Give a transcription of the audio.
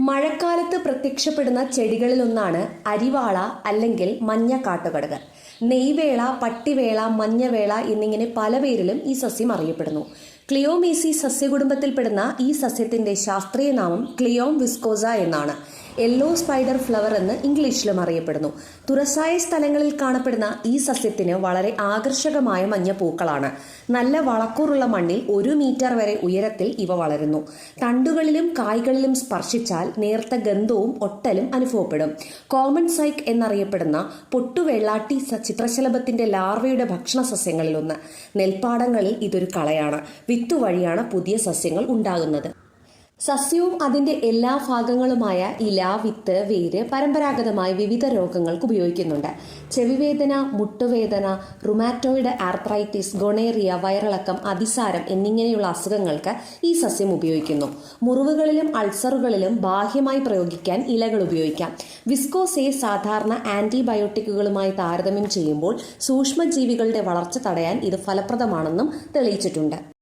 മഴക്കാലത്ത് പ്രത്യക്ഷപ്പെടുന്ന ചെടികളിലൊന്നാണ് അരിവാള അല്ലെങ്കിൽ മഞ്ഞ കാട്ടുകടക് നെയ്വേള പട്ടിവേള മഞ്ഞവേള എന്നിങ്ങനെ പല പേരിലും ഈ സസ്യം അറിയപ്പെടുന്നു. ക്ലിയോമീസി സസ്യകുടുംബത്തിൽപ്പെടുന്ന ഈ സസ്യത്തിന്റെ ശാസ്ത്രീയ നാമം ക്ലിയോം വിസ്കോസ എന്നാണ്. യെല്ലോ സ്പൈഡർ ഫ്ലവർ എന്ന് ഇംഗ്ലീഷിലും അറിയപ്പെടുന്നു. തുറസായ സ്ഥലങ്ങളിൽ കാണപ്പെടുന്ന ഈ സസ്യത്തിന് വളരെ ആകർഷകമായ മഞ്ഞ പൂക്കളാണ്. നല്ല വളക്കൂറുള്ള മണ്ണിൽ ഒരു മീറ്റർ വരെ ഉയരത്തിൽ ഇവ വളരുന്നു. തണ്ടുകളിലും കായ്കളിലും സ്പർശിച്ചാൽ നേർത്ത ഗന്ധവും ഒട്ടലും അനുഭവപ്പെടും. കോമൺ സൈക്ക് എന്നറിയപ്പെടുന്ന പൊട്ടുവെള്ളാട്ടി ചിത്രശലഭത്തിന്റെ ലാർവയുടെ ഭക്ഷണ സസ്യങ്ങളിലൊന്ന്. നെൽപ്പാടങ്ങളിൽ ഇതൊരു കളയാണ്. വിത്തു വഴിയാണ് പുതിയ സസ്യങ്ങൾ ഉണ്ടാകുന്നത്. സസ്യവും അതിന്റെ എല്ലാ ഭാഗങ്ങളുമായ ഇല വിത്ത് വേര് പരമ്പരാഗതമായി വിവിധ രോഗങ്ങൾക്ക് ഉപയോഗിക്കുന്നുണ്ട്. ചെവിവേദന മുട്ടുവേദന റുമാറ്റോയിഡ് ആർത്രൈറ്റിസ് ഗൊണേറിയ വയറിളക്കം അതിസാരം എന്നിങ്ങനെയുള്ള അസുഖങ്ങൾക്ക് ഈ സസ്യം ഉപയോഗിക്കുന്നു. മുറിവുകളിലും അൾസറുകളിലും ബാഹ്യമായി പ്രയോഗിക്കാൻ ഇലകൾ ഉപയോഗിക്കാം. വിസ്കോസയെ സാധാരണ ആന്റിബയോട്ടിക്കുകളുമായി താരതമ്യം ചെയ്യുമ്പോൾ സൂക്ഷ്മജീവികളുടെ വളർച്ച തടയാൻ ഇത് ഫലപ്രദമാണെന്നും തെളിയിച്ചിട്ടുണ്ട്.